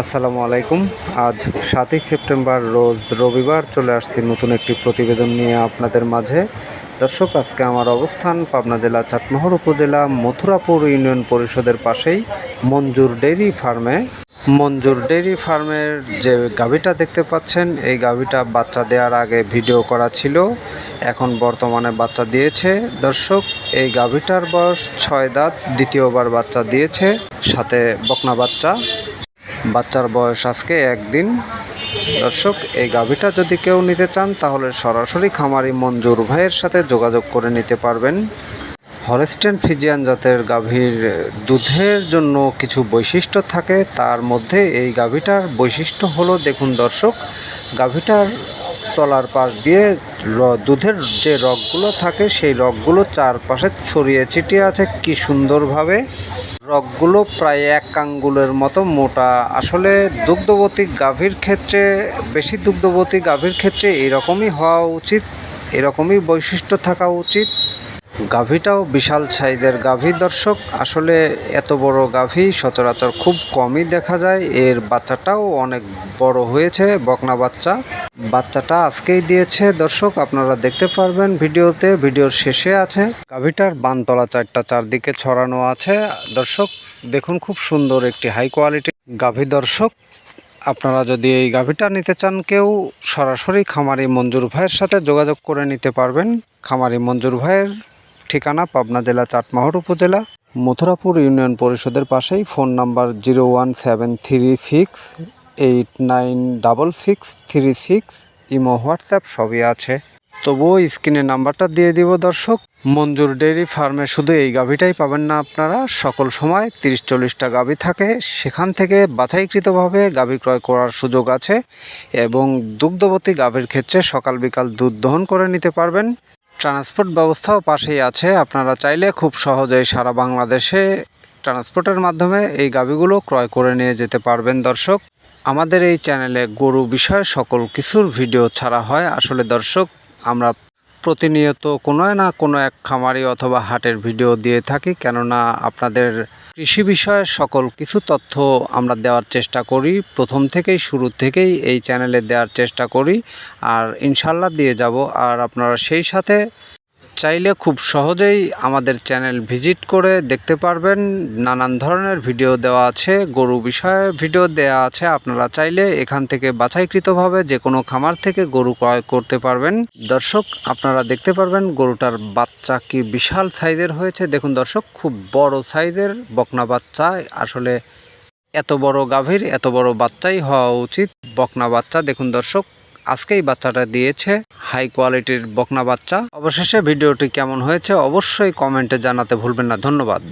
আসসালামু আলাইকুম। আজ সাতই সেপ্টেম্বর, রোজ রবিবার চলে আসছি নতুন একটি প্রতিবেদন নিয়ে আপনাদের মাঝে। দর্শক, আজকে আমার অবস্থান পাবনা জেলা চাটমোহর উপজেলা মথুরাপুর ইউনিয়ন পরিষদের পাশেই মঞ্জুর ডেইরি ফার্মে। মঞ্জুর ডেইরি ফার্মের যে গাভীটা দেখতে পাচ্ছেন, এই গাভীটা বাচ্চা দেওয়ার আগে ভিডিও করা ছিল, এখন বর্তমানে বাচ্চা দিয়েছে। দর্শক, এই গাভীটার বয়স ছয় দাঁত, দ্বিতীয়বার বাচ্চা দিয়েছে, সাথে বকনা বাচ্চা। বাচ্চার বয়স আজকে একদিন। দর্শক, এই গাভীটা যদি কেউ নিতে চান, তাহলে সরাসরি খামারি মঞ্জুর ভাইয়ের সাথে যোগাযোগ করে নিতে পারবেন। হলস্টেন ফিজিয়ান জাতের গাভীর দুধের জন্য কিছু বৈশিষ্ট্য থাকে। তার মধ্যে এই গাভীটার বৈশিষ্ট্য হলো, দেখুন দর্শক, গাভীটার তলার পাশ দিয়ে দুধের যে রগগুলো থাকে, সেই রগগুলো চারপাশে ছড়িয়ে ছিটিয়ে আছে। কি সুন্দরভাবে রগগুলো প্রায় এক আঙ্গুলের মতো মোটা। আসলে দুগ্ধবতী গাভীর ক্ষেত্রে, বেশি দুগ্ধবতী গাভীর ক্ষেত্রে এরকমই হওয়া উচিত, এরকমই বৈশিষ্ট্য থাকা উচিত। গাভীটাও বিশাল সাইজের গাভী, দর্শক। আসলে এত বড় গাভী সচরাচর খুব কমই দেখা যায়। এর বাচ্চাটাও অনেক বড় হয়েছে, বকনা বাচ্চা। বাচ্চাটা আজকেই দিয়েছে, দর্শক, আপনারা দেখতে পারবেন ভিডিওতে। ভিডিওর শেষে আছে। গাভীটার বানতলা চারটা চারদিকে ছড়ানো আছে। দর্শক, দেখুন খুব সুন্দর একটি হাই কোয়ালিটি গাভী, দর্শক। আপনারা যদি এই গাভীটা নিতে চান, কেউ সরাসরি খামারি মঞ্জুর ভাইয়ের সাথে যোগাযোগ করে নিতে পারবেন। খামারি মঞ্জুর ভাইয়ের ঠিকানা পাবনা জেলা চাটমাহর উপজেলা, মথুরাপুর ইউনিয়ন পরিষদের পাশেই phone number zero one seven three six eight nine double six three six, imo, WhatsApp সবই আছে। তবুও স্ক্রিনে নাম্বারটা দিয়ে দিব দর্শক, মঞ্জুর ডেইরি ফার্মে শুধু এই গাভীটাই পাবেন না আপনারা, সকল সময় তিরিশ চল্লিশটা গাভী থাকে, সেখান থেকে বাছাইকৃতভাবে গাভী ক্রয় করার সুযোগ আছে এবং দুগ্ধবতী গাভীর ক্ষেত্রে সকাল বিকাল দুধ দহন করে নিতে পারবেন। ট্রান্সপোর্ট ব্যবস্থাও পাশেই আছে। আপনারা চাইলে খুব সহজেই সারা বাংলাদেশে ট্রান্সপোর্টের মাধ্যমে এই গাভীগুলো ক্রয় করে নিয়ে যেতে পারবেন দর্শক। আমাদের এই চ্যানেলে গরু বিষয়ে সকল কিছুর ভিডিও ছাড়া হয়। আসলে দর্শক, আমরা প্রতিনিয়ত কোনো না কোনো এক খামারি অথবা হাটের ভিডিও দিয়ে থাকি, কেননা আপনাদের কৃষি বিষয়ে সকল কিছু তথ্য আমরা দেওয়ার চেষ্টা করি। প্রথম থেকেই, শুরু থেকেই এই চ্যানেলে দেওয়ার চেষ্টা করি। আর ইনশাল্লাহ দিয়ে যাব। আর আপনারা সেই সাথে চাইলে খুব সহজেই আমাদের চ্যানেল ভিজিট করে দেখতে পারবেন। নানান ধরনের ভিডিও দেওয়া আছে, গরু বিষয়ে ভিডিও দেওয়া আছে। আপনারা চাইলে এখান থেকে বাছাইকৃতভাবে যে কোনো খামার থেকে গরু ক্রয় করতে পারবেন। দর্শক, আপনারা দেখতে পারবেন গরুটার বাচ্চা কি বিশাল সাইজের হয়েছে। দেখুন দর্শক, খুব বড় সাইজের বকনা বাচ্চা। আসলে এত বড় গাভীর, এত বড় বাচ্চাই হওয়া উচিত বকনা বাচ্চা। দেখুন দর্শক আজকেই বাচ্চাটা দিয়েছে হাই কোয়ালিটির বকনা বাচ্চা। অবশেষে ভিডিওটি কেমন হয়েছে অবশ্যই কমেন্টে জানাতে ভুলবেন না। ধন্যবাদ।